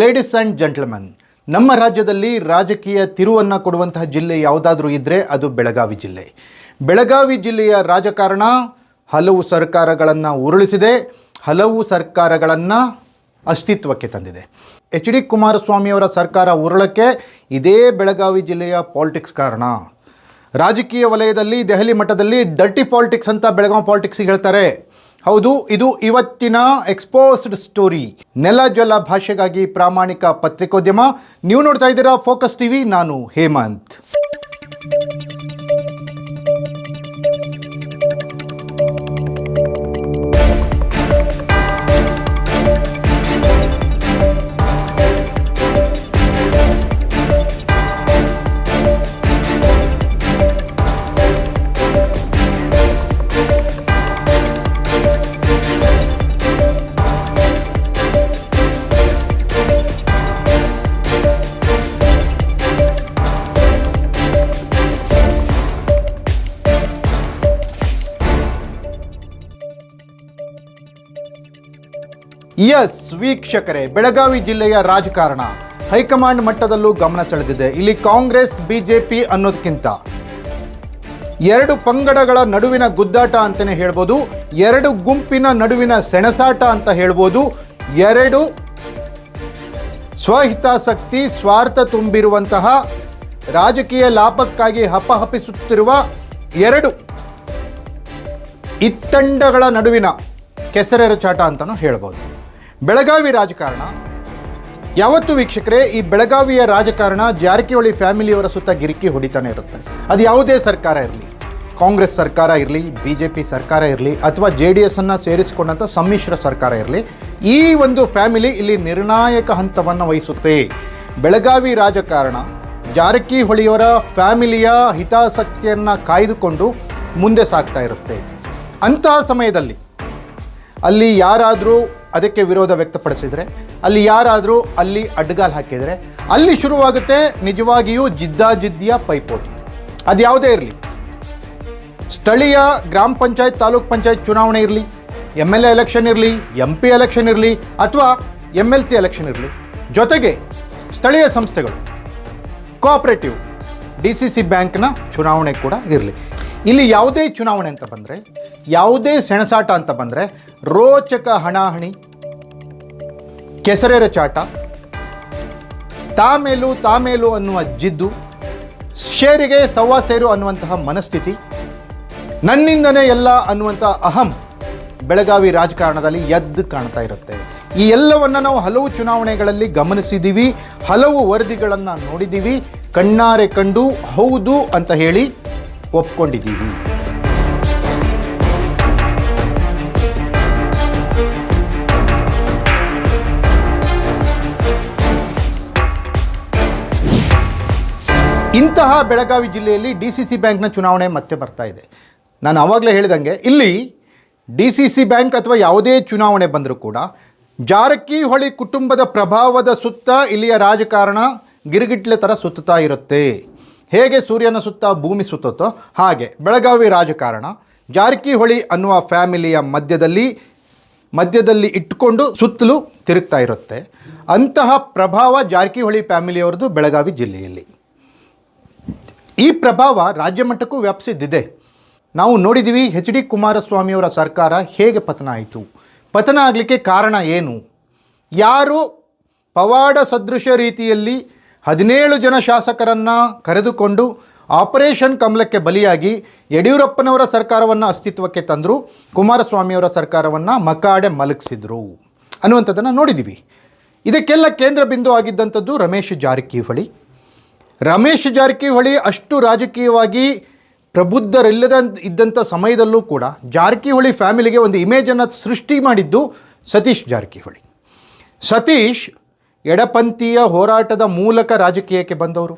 Ladies and gentleman ನಮ್ಮ ರಾಜ್ಯದಲ್ಲಿ ರಾಜಕೀಯ ತಿರುವನ್ನು ಕೊಡುವಂತಹ ಜಿಲ್ಲೆ ಯಾವುದಾದ್ರೂ ಇದ್ದರೆ ಅದು ಬೆಳಗಾವಿ ಜಿಲ್ಲೆ. ಬೆಳಗಾವಿ ಜಿಲ್ಲೆಯ ರಾಜಕಾರಣ ಹಲವು ಸರ್ಕಾರಗಳನ್ನು ಉರುಳಿಸಿದೆ, ಹಲವು ಸರ್ಕಾರಗಳನ್ನು ಅಸ್ತಿತ್ವಕ್ಕೆ ತಂದಿದೆ. ಎಚ್ ಡಿ ಕುಮಾರಸ್ವಾಮಿಯವರ ಸರ್ಕಾರ ಉರುಳಕ್ಕೆ ಇದೇ ಬೆಳಗಾವಿ ಜಿಲ್ಲೆಯ ಪಾಲಿಟಿಕ್ಸ್ ಕಾರಣ. ರಾಜಕೀಯ ವಲಯದಲ್ಲಿ ದೆಹಲಿ ಮಟ್ಟದಲ್ಲಿ ಡರ್ಟಿ ಪಾಲಿಟಿಕ್ಸ್ ಅಂತ ಬೆಳಗಾವಿ ಪಾಲಿಟಿಕ್ಸಿಗೆ ಹೇಳ್ತಾರೆ. ಹೌದು, ಇದು ಇವತ್ತಿನ ಎಕ್ಸ್ಪೋಸ್ಡ್ ಸ್ಟೋರಿ ನೆಲ ಜಲ ಭಾಷೆಗಾಗಿ ಪ್ರಾಮಾಣಿಕ ಪತ್ರಿಕೋದ್ಯಮ. ನೀವು ನೋಡ್ತಾ ಇದ್ದೀರಾ ಫೋಕಸ್ ಟಿವಿ ನಾನು ಹೇಮಂತ್. ಎಸ್, ವೀಕ್ಷಕರೇ, ಬೆಳಗಾವಿ ಜಿಲ್ಲೆಯ ರಾಜಕಾರಣ. ಹೈಕಮಾಂಡ್ ಮಟ್ಟದಲ್ಲೂ ಗಮನ ಸೆಳೆದಿದೆ. ಇಲ್ಲಿ ಕಾಂಗ್ರೆಸ್, ಬಿಜೆಪಿ ಅನ್ನೋದಕ್ಕಿಂತ ಎರಡು ಪಂಗಡಗಳ ನಡುವಿನ ಗುದ್ದಾಟ ಅಂತಲೇ ಹೇಳ್ಬೋದು. ಎರಡು ಗುಂಪಿನ ನಡುವಿನ ಸೆಣಸಾಟ ಅಂತ ಹೇಳ್ಬೋದು. ಎರಡು ಸ್ವಹಿತಾಸಕ್ತಿ, ಸ್ವಾರ್ಥ ತುಂಬಿರುವಂತಹ, ರಾಜಕೀಯ ಲಾಭಕ್ಕಾಗಿ ಹಪಹಪಿಸುತ್ತಿರುವ ಎರಡು ಇತ್ತಂಡಗಳ ನಡುವಿನ ಕೆಸರೆರಚಾಟ ಅಂತಲೂ ಹೇಳ್ಬೋದು. ಬೆಳಗಾವಿ ರಾಜಕಾರಣ. ಯಾವತ್ತು ವೀಕ್ಷಕರೇ, ಈ ಬೆಳಗಾವಿಯ ರಾಜಕಾರಣ ಜಾರಕಿಹೊಳಿ ಫ್ಯಾಮಿಲಿಯವರ ಸುತ್ತ ಗಿರಿಕಿ ಹೊಡಿತಾನೆ ಇರುತ್ತೆ. ಅದು ಯಾವುದೇ ಸರ್ಕಾರ ಇರಲಿ, ಕಾಂಗ್ರೆಸ್ ಸರ್ಕಾರ ಇರಲಿ ಬಿ ಜೆ ಪಿ ಸರ್ಕಾರ ಇರಲಿ, ಅಥವಾ ಜೆ ಡಿ ಎಸ್ಸನ್ನು ಸೇರಿಸಿಕೊಂಡಂಥ ಸಮ್ಮಿಶ್ರ ಸರ್ಕಾರ ಇರಲಿ, ಈ ಒಂದು ಫ್ಯಾಮಿಲಿ ಇಲ್ಲಿ ನಿರ್ಣಾಯಕ ಹಂತವನ್ನು ವಹಿಸುತ್ತೆ. ಬೆಳಗಾವಿ ರಾಜಕಾರಣ ಜಾರಕಿಹೊಳಿಯವರ ಫ್ಯಾಮಿಲಿಯ ಹಿತಾಸಕ್ತಿಯನ್ನು ಕಾಯ್ದುಕೊಂಡು ಮುಂದೆ ಸಾಗ್ತಾ ಇರುತ್ತೆ. ಅಂತಹ ಸಮಯದಲ್ಲಿ ಅಲ್ಲಿ ಯಾರಾದರೂ ಅದಕ್ಕೆ ವಿರೋಧ ವ್ಯಕ್ತಪಡಿಸಿದರೆ, ಅಲ್ಲಿ ಯಾರಾದರೂ ಅಲ್ಲಿ ಅಡ್ಡಗಾಲು ಹಾಕಿದರೆ, ಅಲ್ಲಿ ಶುರುವಾಗುತ್ತೆ ನಿಜವಾಗಿಯೂ ಜಿದ್ದಾಜಿದ್ದಿಯ ಪೈಪೋಟಿ. ಅದು ಯಾವುದೇ ಇರಲಿ. ಸ್ಥಳೀಯ ಗ್ರಾಮ ಪಂಚಾಯತ್, ತಾಲೂಕ್ ಪಂಚಾಯತ್ ಚುನಾವಣೆ ಇರಲಿ, ಎಂ ಎಲ್ ಎ ಎಲೆಕ್ಷನ್ ಇರಲಿ, ಎಂ ಪಿ ಎಲೆಕ್ಷನ್ ಇರಲಿ, ಅಥವಾ ಎಂ ಎಲ್ ಸಿ ಎಲೆಕ್ಷನ್ ಇರಲಿ. ಜೊತೆಗೆ ಸ್ಥಳೀಯ ಸಂಸ್ಥೆಗಳು, ಕೋಆಪರೇಟಿವ್, ಡಿ ಸಿ ಸಿ ಬ್ಯಾಂಕ್ನ ಚುನಾವಣೆ ಕೂಡ ಇರಲಿ. ಇಲ್ಲಿ ಯಾವುದೇ ಚುನಾವಣೆ ಅಂತ ಬಂದರೆ, ಯಾವುದೇ ಸೆಣಸಾಟ ಅಂತ ಬಂದರೆ, ರೋಚಕ ಹಣಾಹಣಿ, ಕೆಸರೆರ ಚಾಟ, ತಾಮೇಲು ತಾಮೇಲು ಅನ್ನುವ ಜಿದ್ದು ಶೇರಿಗೆ ಸವ್ವಾ ಸೇರು ಅನ್ನುವಂತಹ ಮನಸ್ಥಿತಿ, ನನ್ನಿಂದನೇ ಎಲ್ಲ ಅನ್ನುವಂಥ ಅಹಂ ಬೆಳಗಾವಿ ರಾಜಕಾರಣದಲ್ಲಿ ಎದ್ದು ಕಾಣ್ತಾ ಇರುತ್ತೆ. ಈ ಎಲ್ಲವನ್ನು ನಾವು ಹಲವು ಚುನಾವಣೆಗಳಲ್ಲಿ ಗಮನಿಸಿದ್ದೀವಿ ಹಲವು ವರದಿಗಳನ್ನು ನೋಡಿದ್ದೀವಿ ಕಣ್ಣಾರೆ ಕಂಡು ಹೌದು ಅಂತ ಹೇಳಿ ಒಪ್ಕೊಂಡಿದ್ದೀವಿ. ಇಂತಹ ಬೆಳಗಾವಿ ಜಿಲ್ಲೆಯಲ್ಲಿ ಡಿ ಸಿ ಸಿ ಬ್ಯಾಂಕ್ನ ಚುನಾವಣೆ ಮತ್ತೆ ಬರ್ತಾ ಇದೆ. ನಾನು ಆವಾಗಲೇ ಹೇಳಿದಂಗೆ, ಇಲ್ಲಿ ಡಿ ಸಿ ಸಿ ಬ್ಯಾಂಕ್ ಅಥವಾ ಯಾವುದೇ ಚುನಾವಣೆ ಬಂದರೂ ಕೂಡ ಜಾರಕಿಹೊಳಿ ಕುಟುಂಬದ ಪ್ರಭಾವದ ಸುತ್ತ ಇಲ್ಲಿಯ ರಾಜಕಾರಣ ಗಿರಿಗಿಟ್ಲೆ ಥರ ಸುತ್ತಾ ಇರುತ್ತೆ. ಹೇಗೆ ಸೂರ್ಯನ ಸುತ್ತ ಭೂಮಿ ಸುತ್ತುತ್ತೋ ಹಾಗೆ ಬೆಳಗಾವಿ ರಾಜಕಾರಣ, ಜಾರಕಿಹೊಳಿ ಅನ್ನುವ ಫ್ಯಾಮಿಲಿಯ ಮಧ್ಯದಲ್ಲಿ ಮಧ್ಯದಲ್ಲಿ ಇಟ್ಟುಕೊಂಡು ಸುತ್ತಲೂ ತಿರುಗ್ತಾ ಇರುತ್ತೆ. ಅಂತಹ ಪ್ರಭಾವ ಜಾರಕಿಹೊಳಿ ಫ್ಯಾಮಿಲಿಯವರದು ಬೆಳಗಾವಿ ಜಿಲ್ಲೆಯಲ್ಲಿ. ಈ ಪ್ರಭಾವ ರಾಜ್ಯ ಮಟ್ಟಕ್ಕೂ ವ್ಯಾಪಿಸಿದ್ದಿದೆ. ನಾವು ನೋಡಿದ್ದೀವಿ ಎಚ್ ಡಿ ಕುಮಾರಸ್ವಾಮಿಯವರ ಸರ್ಕಾರ ಹೇಗೆ ಪತನ ಆಯಿತು. ಪತನ ಆಗಲಿಕ್ಕೆ ಕಾರಣ ಏನು? ಯಾರು ಪವಾಡ ಸದೃಶ ರೀತಿಯಲ್ಲಿ ಹದಿನೇಳು ಜನ ಶಾಸಕರನ್ನು ಕರೆದುಕೊಂಡು ಆಪರೇಷನ್ ಕಮಲಕ್ಕೆ ಬಲಿಯಾಗಿ ಯಡಿಯೂರಪ್ಪನವರ ಸರ್ಕಾರವನ್ನು ಅಸ್ತಿತ್ವಕ್ಕೆ ತಂದರು, ಕುಮಾರಸ್ವಾಮಿಯವರ ಸರ್ಕಾರವನ್ನು ಮಕಾಡೆ ಮಲಗಿಸಿದ್ರು ಅನ್ನುವಂಥದ್ದನ್ನು ನೋಡಿದ್ದೀವಿ ಇದಕ್ಕೆಲ್ಲ ಕೇಂದ್ರ ಬಿಂದು ಆಗಿದ್ದಂಥದ್ದು ರಮೇಶ್ ಜಾರಕಿಹೊಳಿ. ರಮೇಶ್ ಜಾರಕಿಹೊಳಿ ಅಷ್ಟು ರಾಜಕೀಯವಾಗಿ ಪ್ರಬುದ್ಧರಿಲ್ಲದ ಇದ್ದಂಥ ಸಮಯದಲ್ಲೂ ಕೂಡ ಜಾರಕಿಹೊಳಿ ಫ್ಯಾಮಿಲಿಗೆ ಒಂದು ಇಮೇಜನ್ನು ಸೃಷ್ಟಿ ಮಾಡಿದ್ದು ಸತೀಶ್ ಜಾರಕಿಹೊಳಿ. ಸತೀಶ್ ಎಡಪಂಥೀಯ ಹೋರಾಟದ ಮೂಲಕ ರಾಜಕೀಯಕ್ಕೆ ಬಂದವರು.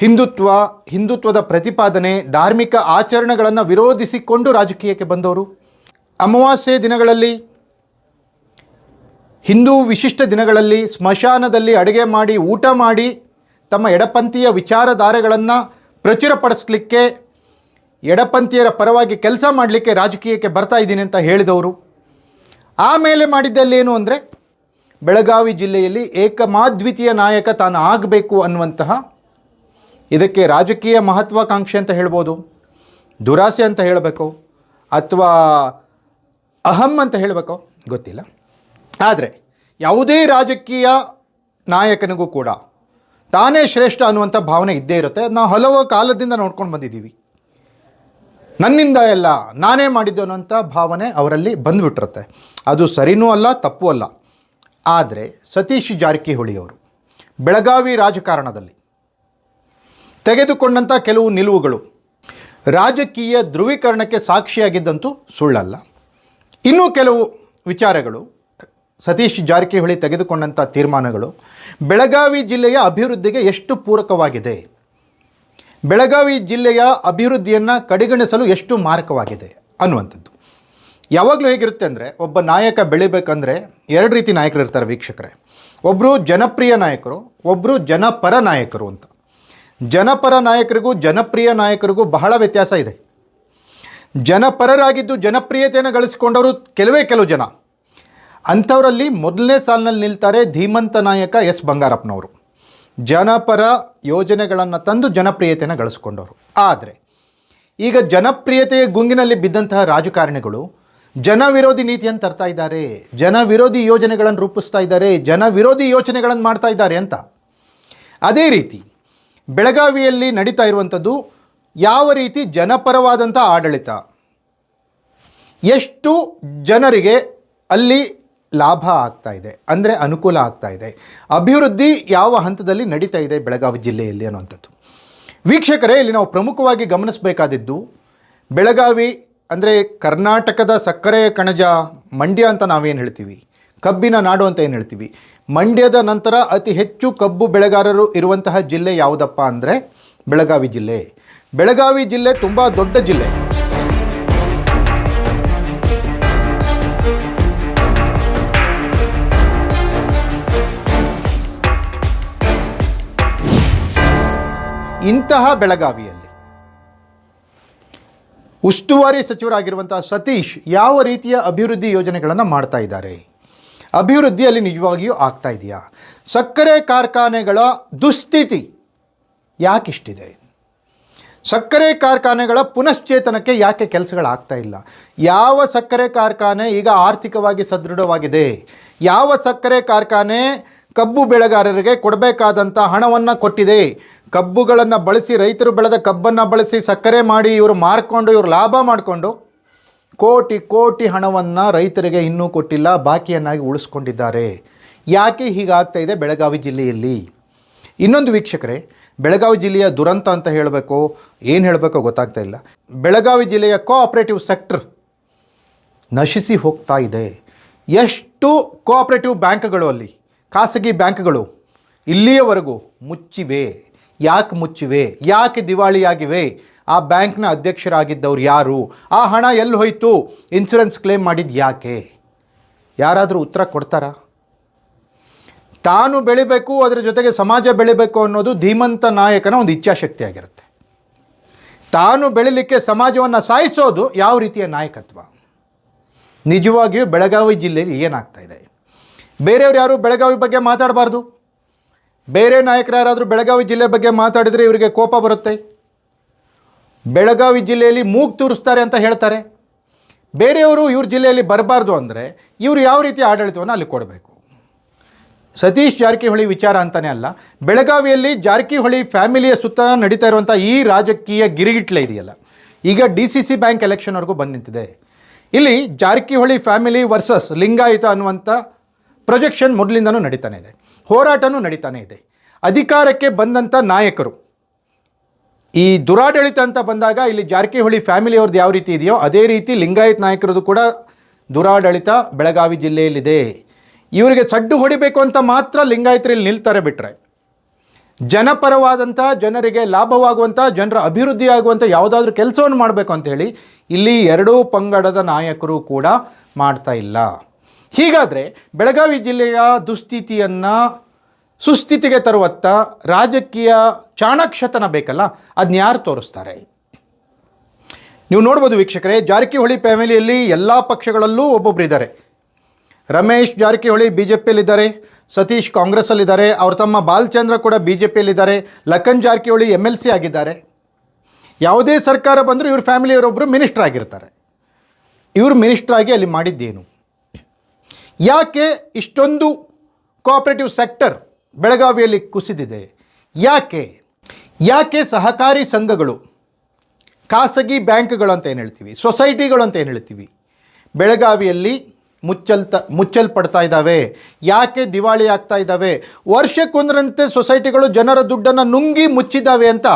ಹಿಂದುತ್ವ, ಹಿಂದುತ್ವದ ಪ್ರತಿಪಾದನೆ, ಧಾರ್ಮಿಕ ಆಚರಣೆಗಳನ್ನು ವಿರೋಧಿಸಿಕೊಂಡು ರಾಜಕೀಯಕ್ಕೆ ಬಂದವರು. ಅಮಾವಾಸ್ಯೆ ದಿನಗಳಲ್ಲಿ, ಹಿಂದೂ ವಿಶಿಷ್ಟ ದಿನಗಳಲ್ಲಿ ಸ್ಮಶಾನದಲ್ಲಿ ಅಡುಗೆ ಮಾಡಿ, ಊಟ ಮಾಡಿ ತಮ್ಮ ಎಡಪಂಥೀಯ ವಿಚಾರಧಾರೆಗಳನ್ನು ಪ್ರಚುರಪಡಿಸಲಿಕ್ಕೆ, ಎಡಪಂಥೀಯರ ಪರವಾಗಿ ಕೆಲಸ ಮಾಡಲಿಕ್ಕೆ ರಾಜಕೀಯಕ್ಕೆ ಬರ್ತಾ ಇದ್ದೀನಿ ಅಂತ ಹೇಳಿದವರು. ಆಮೇಲೆ ಮಾಡಿದ್ದಲ್ಲಿ ಏನು ಅಂದರೆ ಬೆಳಗಾವಿ ಜಿಲ್ಲೆಯಲ್ಲಿ ಏಕಮಾದ್ವಿತೀಯ ನಾಯಕ ತಾನು ಆಗಬೇಕು ಅನ್ನುವಂತಹ ಇದಕ್ಕೆ ರಾಜಕೀಯ ಮಹತ್ವಾಕಾಂಕ್ಷೆ ಅಂತ ಹೇಳ್ಬೋದು, ದುರಾಸೆ ಅಂತ ಹೇಳಬೇಕು, ಅಥವಾ ಅಹಂ ಅಂತ ಹೇಳಬೇಕು, ಗೊತ್ತಿಲ್ಲ. ಆದರೆ ಯಾವುದೇ ರಾಜಕೀಯ ನಾಯಕನಿಗೂ ಕೂಡ ತಾನೇ ಶ್ರೇಷ್ಠ ಅನ್ನುವಂಥ ಭಾವನೆ ಇದ್ದೇ ಇರುತ್ತೆ. ನಾವು ಹಲವು ಕಾಲದಿಂದ ನೋಡ್ಕೊಂಡು ಬಂದಿದ್ದೀವಿ. ನನ್ನಿಂದ ಎಲ್ಲ ನಾನೇ ಮಾಡಿದ್ದು ಅನ್ನುವಂಥ ಭಾವನೆ ಅವರಲ್ಲಿ ಬಂದುಬಿಟ್ಟಿರುತ್ತೆ. ಅದು ಸರಿನೂ ಅಲ್ಲ, ತಪ್ಪು ಅಲ್ಲ. ಆದರೆ ಸತೀಶ್ ಜಾರಕಿಹೊಳಿಯವರು ಬೆಳಗಾವಿ ರಾಜಕಾರಣದಲ್ಲಿ ತೆಗೆದುಕೊಂಡಂಥ ಕೆಲವು ನಿಲುವುಗಳು ರಾಜಕೀಯ ಧ್ರುವೀಕರಣಕ್ಕೆ ಸಾಕ್ಷಿಯಾಗಿದ್ದಂತೂ ಸುಳ್ಳಲ್ಲ. ಇನ್ನೂ ಕೆಲವು ವಿಚಾರಗಳು ಸತೀಶ್ ಜಾರಕಿಹೊಳಿ ತೆಗೆದುಕೊಂಡಂಥ ತೀರ್ಮಾನಗಳು ಬೆಳಗಾವಿ ಜಿಲ್ಲೆಯ ಅಭಿವೃದ್ಧಿಗೆ ಎಷ್ಟು ಪೂರಕವಾಗಿದೆ. ಬೆಳಗಾವಿ ಜಿಲ್ಲೆಯ ಅಭಿವೃದ್ಧಿಯನ್ನು ಕಡೆಗಣಿಸಲು ಎಷ್ಟು ಮಾರಕವಾಗಿದೆ ಅನ್ನುವಂಥದ್ದು. ಯಾವಾಗಲೂ ಹೇಗಿರುತ್ತೆ ಅಂದರೆ ಒಬ್ಬ ನಾಯಕ ಬೆಳಿಬೇಕಂದ್ರೆ ಎರಡು ರೀತಿ ನಾಯಕರು ಇರ್ತಾರೆ ವೀಕ್ಷಕರೇ. ಒಬ್ಬರು ಜನಪ್ರಿಯ ನಾಯಕರು ಒಬ್ಬರು ಜನಪರ ನಾಯಕರು ಅಂತ. ಜನಪರ ನಾಯಕರಿಗೂ ಜನಪ್ರಿಯ ನಾಯಕರಿಗೂ ಬಹಳ ವ್ಯತ್ಯಾಸ ಇದೆ. ಜನಪರರಾಗಿದ್ದು ಜನಪ್ರಿಯತೆಯನ್ನು ಗಳಿಸಿಕೊಂಡವರು ಕೆಲವೇ ಕೆಲವು ಜನ. ಅಂಥವರಲ್ಲಿ ಮೊದಲನೇ ಸಾಲಿನಲ್ಲಿ ನಿಲ್ತಾರೆ ಧೀಮಂತ ನಾಯಕ ಎಸ್ ಬಂಗಾರಪ್ಪನವರು. ಜನಪರ ಯೋಜನೆಗಳನ್ನು ತಂದು ಜನಪ್ರಿಯತೆಯನ್ನು ಗಳಿಸ್ಕೊಂಡವರು. ಆದರೆ, ಈಗ ಜನಪ್ರಿಯತೆಯ ಗುಂಗಿನಲ್ಲಿ ಬಿದ್ದಂತಹ ರಾಜಕಾರಣಿಗಳು ಜನ ವಿರೋಧಿ ನೀತಿಯನ್ನು ತರ್ತಾ ಇದ್ದಾರೆ ಜನ ವಿರೋಧಿ ಯೋಜನೆಗಳನ್ನು ರೂಪಿಸ್ತಾ ಇದ್ದಾರೆ ಜನ ವಿರೋಧಿ ಯೋಜನೆಗಳನ್ನು ಮಾಡ್ತಾ ಇದ್ದಾರೆ ಅಂತ. ಅದೇ ರೀತಿ ಬೆಳಗಾವಿಯಲ್ಲಿ ನಡೀತಾ ಇರುವಂಥದ್ದು ಯಾವ ರೀತಿ ಜನಪರವಾದಂಥ ಆಡಳಿತ? ಎಷ್ಟು ಜನರಿಗೆ ಅಲ್ಲಿ ಲಾಭ ಆಗ್ತಾ ಇದೆ, ಅಂದರೆ ಅನುಕೂಲ ಆಗ್ತಾ ಇದೆ? ಅಭಿವೃದ್ಧಿ ಯಾವ ಹಂತದಲ್ಲಿ ನಡೀತಾ ಇದೆ ಬೆಳಗಾವಿ ಜಿಲ್ಲೆಯಲ್ಲಿ ಅನ್ನುವಂಥದ್ದು. ವೀಕ್ಷಕರೇ, ಇಲ್ಲಿ ನಾವು ಪ್ರಮುಖವಾಗಿ ಗಮನಿಸಬೇಕಾದದ್ದು, ಬೆಳಗಾವಿ ಅಂದರೆ ಕರ್ನಾಟಕದ ಸಕ್ಕರೆ ಕಣಜ ಮಂಡ್ಯ ಅಂತ ನಾವೇನು ಹೇಳ್ತೀವಿ? ಕಬ್ಬಿನ ನಾಡು ಅಂತ ಏನು ಹೇಳ್ತೀವಿ? ಮಂಡ್ಯದ ನಂತರ ಅತಿ ಹೆಚ್ಚು ಕಬ್ಬು ಬೆಳೆಗಾರರು ಇರುವಂತಹ ಜಿಲ್ಲೆ ಯಾವುದಪ್ಪ ಅಂದರೆ ಬೆಳಗಾವಿ ಜಿಲ್ಲೆ. ಬೆಳಗಾವಿ ಜಿಲ್ಲೆ ತುಂಬ ದೊಡ್ಡ ಜಿಲ್ಲೆ. ಇಂತಹ ಬೆಳಗಾವಿಯಲ್ಲಿ ಉಸ್ತುವಾರಿ ಸಚಿವರಾಗಿರುವಂಥ ಸತೀಶ್ ಯಾವ ರೀತಿಯ ಅಭಿವೃದ್ಧಿ ಯೋಜನೆಗಳನ್ನು ಮಾಡ್ತಾ ಇದ್ದಾರೆ? ಅಭಿವೃದ್ಧಿಯಲ್ಲಿ ನಿಜವಾಗಿಯೂ ಆಗ್ತಾ ಇದೆಯಾ? ಸಕ್ಕರೆ ಕಾರ್ಖಾನೆಗಳ ದುಸ್ಥಿತಿ ಯಾಕಿಷ್ಟಿದೆ? ಸಕ್ಕರೆ ಕಾರ್ಖಾನೆಗಳ ಪುನಶ್ಚೇತನಕ್ಕೆ ಯಾಕೆ ಕೆಲಸಗಳಾಗ್ತಾ ಇಲ್ಲ? ಯಾವ ಸಕ್ಕರೆ ಕಾರ್ಖಾನೆ ಈಗ ಆರ್ಥಿಕವಾಗಿ ಸದೃಢವಾಗಿದೆ? ಯಾವ ಸಕ್ಕರೆ ಕಾರ್ಖಾನೆ ಕಬ್ಬು ಬೆಳೆಗಾರರಿಗೆ ಕೊಡಬೇಕಾದಂಥ ಹಣವನ್ನು ಕೊಟ್ಟಿದೆ? ಕಬ್ಬುಗಳನ್ನು ಬಳಸಿ, ರೈತರು ಬೆಳೆದ ಕಬ್ಬನ್ನು ಬಳಸಿ ಸಕ್ಕರೆ ಮಾಡಿ ಇವರು ಮಾರ್ಕೊಂಡು, ಇವರು ಲಾಭ ಮಾಡಿಕೊಂಡು ಕೋಟಿ ಕೋಟಿ ಹಣವನ್ನು ರೈತರಿಗೆ ಇನ್ನೂ ಕೊಟ್ಟಿಲ್ಲ, ಬಾಕಿಯನ್ನಾಗಿ ಉಳಿಸ್ಕೊಂಡಿದ್ದಾರೆ. ಯಾಕೆ ಹೀಗಾಗ್ತಾ ಇದೆ ಬೆಳಗಾವಿ ಜಿಲ್ಲೆಯಲ್ಲಿ? ಇನ್ನೊಂದು ವೀಕ್ಷಕರೇ, ಬೆಳಗಾವಿ ಜಿಲ್ಲೆಯ ದುರಂತ ಅಂತ ಹೇಳಬೇಕು, ಏನು ಹೇಳಬೇಕೋ ಗೊತ್ತಾಗ್ತಾ ಇಲ್ಲ. ಬೆಳಗಾವಿ ಜಿಲ್ಲೆಯ ಕೋಆಪ್ರೇಟಿವ್ ಸೆಕ್ಟರ್ ನಶಿಸಿ ಹೋಗ್ತಾ ಇದೆ. ಎಷ್ಟು ಕೋಆಪ್ರೇಟಿವ್ ಬ್ಯಾಂಕ್ಗಳು ಅಲ್ಲಿ, ಖಾಸಗಿ ಬ್ಯಾಂಕ್ಗಳು ಇಲ್ಲಿಯವರೆಗೂ ಮುಚ್ಚಿವೆ. ಯಾಕೆ ಮುಚ್ಚಿವೆ? ಯಾಕೆ ದಿವಾಳಿಯಾಗಿವೆ? ಆ ಬ್ಯಾಂಕ್ನ ಅಧ್ಯಕ್ಷರಾಗಿದ್ದವ್ರು ಯಾರು? ಆ ಹಣ ಎಲ್ಲಿ ಹೋಯಿತು? ಇನ್ಸೂರೆನ್ಸ್ ಕ್ಲೇಮ್ ಮಾಡಿದ್ದು ಯಾಕೆ? ಯಾರಾದರೂ ಉತ್ತರ ಕೊಡ್ತಾರಾ? ತಾನು ಬೆಳಿಬೇಕು, ಅದರ ಜೊತೆಗೆ ಸಮಾಜ ಬೆಳಿಬೇಕು ಅನ್ನೋದು ಧೀಮಂತ ನಾಯಕನ ಒಂದು ಇಚ್ಛಾಶಕ್ತಿ ಆಗಿರುತ್ತೆ ತಾನು ಬೆಳಿಲಿಕ್ಕೆ ಸಮಾಜವನ್ನು ಸಾಯಿಸೋದು ಯಾವ ರೀತಿಯ ನಾಯಕತ್ವ? ನಿಜವಾಗಿಯೂ ಬೆಳಗಾವಿ ಜಿಲ್ಲೆಯಲ್ಲಿ ಏನಾಗ್ತಾ ಇದೆ? ಬೇರೆಯವ್ರು ಯಾರು ಬೆಳಗಾವಿ ಬಗ್ಗೆ ಮಾತಾಡಬಾರ್ದು. ಬೇರೆ ನಾಯಕರು ಯಾರಾದರೂ ಬೆಳಗಾವಿ ಜಿಲ್ಲೆ ಬಗ್ಗೆ ಮಾತಾಡಿದರೆ ಇವರಿಗೆ ಕೋಪ ಬರುತ್ತೆ. ಬೆಳಗಾವಿ ಜಿಲ್ಲೆಯಲ್ಲಿ ಮೂಗು ತೂರಿಸ್ತಾರೆ ಅಂತ ಹೇಳ್ತಾರೆ. ಬೇರೆಯವರು ಇವ್ರ ಜಿಲ್ಲೆಯಲ್ಲಿ ಬರಬಾರ್ದು ಅಂದರೆ ಇವರು ಯಾವ ರೀತಿ ಆಡಳಿತವನ್ನು ಅಲ್ಲಿ ಕೊಡಬೇಕು? ಸತೀಶ್ ಜಾರಕಿಹೊಳಿ ವಿಚಾರ ಅಂತಲೇ ಅಲ್ಲ, ಬೆಳಗಾವಿಯಲ್ಲಿ ಜಾರಕಿಹೊಳಿ ಫ್ಯಾಮಿಲಿಯ ಸುತ್ತ ನಡೀತಾ ಇರುವಂಥ ಈ ರಾಜಕೀಯ ಗಿರಿಗಿಟ್ಲೆ ಇದೆಯಲ್ಲ, ಈಗ ಡಿ ಸಿ ಸಿ ಬ್ಯಾಂಕ್ ಎಲೆಕ್ಷನ್ವರೆಗೂ ಬಂದು ನಿಂತಿದೆ. ಇಲ್ಲಿ ಜಾರಕಿಹೊಳಿ ಫ್ಯಾಮಿಲಿ ವರ್ಸಸ್ ಲಿಂಗಾಯಿತ ಅನ್ನುವಂಥ ಪ್ರೊಜೆಕ್ಷನ್ ಮೊದಲಿಂದನೂ ನಡೀತಾನೆ ಇದೆ. ಹೋರಾಟನೂ ನಡೀತಾನೆ ಇದೆ. ಅಧಿಕಾರಕ್ಕೆ ಬಂದಂಥ ನಾಯಕರು. ಈ ದುರಾಡಳಿತ ಅಂತ ಬಂದಾಗ ಇಲ್ಲಿ ಜಾರಕಿಹೊಳಿ ಫ್ಯಾಮಿಲಿಯವ್ರದ್ದು ಯಾವ ರೀತಿ ಇದೆಯೋ ಅದೇ ರೀತಿ ಲಿಂಗಾಯತ್ ನಾಯಕರದ್ದು ಕೂಡ ದುರಾಡಳಿತ ಬೆಳಗಾವಿ ಜಿಲ್ಲೆಯಲ್ಲಿದೆ. ಇವರಿಗೆ ಸಡ್ಡು ಹೊಡಿಬೇಕು ಅಂತ ಮಾತ್ರ ಲಿಂಗಾಯತರಲ್ಲಿ ನಿಲ್ತಾರೆ ಬಿಟ್ಟರೆ ಜನಪರವಾದಂಥ ಜನರಿಗೆ ಲಾಭವಾಗುವಂಥ ಜನರ ಅಭಿವೃದ್ಧಿ ಆಗುವಂಥ ಯಾವುದಾದ್ರೂ ಕೆಲಸವನ್ನು ಮಾಡಬೇಕು ಅಂತ ಹೇಳಿ ಇಲ್ಲಿ ಎರಡೂ ಪಂಗಡದ ನಾಯಕರು ಕೂಡ ಮಾಡ್ತಾ ಇಲ್ಲ. ಹೀಗಾದರೆ ಬೆಳಗಾವಿ ಜಿಲ್ಲೆಯ ದುಸ್ಥಿತಿಯನ್ನು ಸುಸ್ಥಿತಿಗೆ ತರುವತ್ತ ರಾಜಕೀಯ ಚಾಣಾಕ್ಷತನ ಬೇಕಲ್ಲ ಅದನ್ನ ಯಾರು ತೋರಿಸ್ತಾರೆ? ನೀವು ನೋಡ್ಬೋದು ವೀಕ್ಷಕರೇ, ಜಾರಕಿಹೊಳಿ ಫ್ಯಾಮಿಲಿಯಲ್ಲಿ ಎಲ್ಲ ಪಕ್ಷಗಳಲ್ಲೂ ಒಬ್ಬೊಬ್ಬರು ಇದ್ದಾರೆ ರಮೇಶ್ ಜಾರಕಿಹೊಳಿ ಬಿ ಜೆ ಪಿಯಲ್ಲಿದ್ದಾರೆ ಸತೀಶ್ ಕಾಂಗ್ರೆಸ್ಸಲ್ಲಿದ್ದಾರೆ, ಅವ್ರ ತಮ್ಮ ಬಾಲಚಂದ್ರ ಕೂಡ B J ಪಿಯಲ್ಲಿದ್ದಾರೆ Lakhan Jarkiholi M L C ಆಗಿದ್ದಾರೆ. ಯಾವುದೇ ಸರ್ಕಾರ ಬಂದರೂ ಇವ್ರ ಫ್ಯಾಮಿಲಿಯವರೊಬ್ಬರು ಮಿನಿಸ್ಟ್ರ್ ಆಗಿರ್ತಾರೆ. ಇವರು ಮಿನಿಸ್ಟರ್ ಆಗಿ ಅಲ್ಲಿ ಮಾಡಿದ್ದೇನು? ಯಾಕೆ ಇಷ್ಟೊಂದು ಕೋಆಪರೇಟಿವ್ ಸೆಕ್ಟರ್ ಬೆಳಗಾವಿಯಲ್ಲಿ ಕುಸಿದಿದೆ? ಯಾಕೆ? ಯಾಕೆ ಸಹಕಾರಿ ಸಂಘಗಳು, ಖಾಸಗಿ ಬ್ಯಾಂಕ್ಗಳು ಅಂತ ಏನು ಹೇಳ್ತೀವಿ ಸೊಸೈಟಿಗಳು ಅಂತ ಏನು ಹೇಳ್ತೀವಿ, ಬೆಳಗಾವಿಯಲ್ಲಿ ಮುಚ್ಚಲ್ತ, ಮುಚ್ಚಲ್ಪಡ್ತಾ ಇದ್ದಾವೆ? ಯಾಕೆ ದಿವಾಳಿ ಆಗ್ತಾ ಇದ್ದಾವೆ? ವರ್ಷಕ್ಕೊಂದರಂತೆ ಸೊಸೈಟಿಗಳು ಜನರ ದುಡ್ಡನ್ನು ನುಂಗಿ ಮುಚ್ಚಿದ್ದಾವೆ ಅಂತ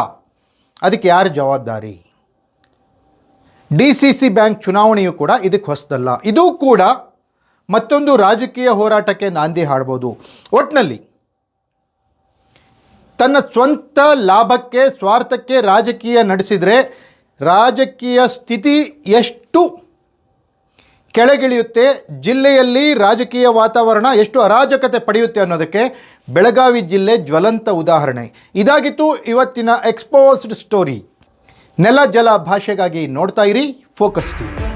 ಅದಕ್ಕೆ ಯಾರು ಜವಾಬ್ದಾರಿ? ಡಿ ಸಿ ಸಿ ಬ್ಯಾಂಕ್ ಚುನಾವಣೆಯು ಕೂಡ ಇದಕ್ಕೆ ಹೊಸದಲ್ಲ. ಇದು ಕೂಡ ಮತ್ತೊಂದು ರಾಜಕೀಯ ಹೋರಾಟಕ್ಕೆ ನಾಂದಿ ಹಾಡ್ಬೋದು. ಒಟ್ಟಿನಲ್ಲಿ ತನ್ನ ಸ್ವಂತ ಲಾಭಕ್ಕೆ, ಸ್ವಾರ್ಥಕ್ಕೆ ರಾಜಕೀಯ ನಡೆಸಿದರೆ ರಾಜಕೀಯ ಸ್ಥಿತಿ ಎಷ್ಟು ಕೆಳಗಿಳಿಯುತ್ತೆ, ಜಿಲ್ಲೆಯಲ್ಲಿ ರಾಜಕೀಯ ವಾತಾವರಣ ಎಷ್ಟು ಅರಾಜಕತೆ ಪಡೆಯುತ್ತೆ ಅನ್ನೋದಕ್ಕೆ ಬೆಳಗಾವಿ ಜಿಲ್ಲೆ ಜ್ವಲಂತ ಉದಾಹರಣೆ. ಇದಾಗಿತ್ತು ಇವತ್ತಿನ ಎಕ್ಸ್ಪೋಸ್ಡ್ ಸ್ಟೋರಿ ನೆಲ ಜಲ ಭಾಷೆಗಾಗಿ ನೋಡ್ತಾ ಇರಿ ಫೋಕಸ್ ಟಿವಿ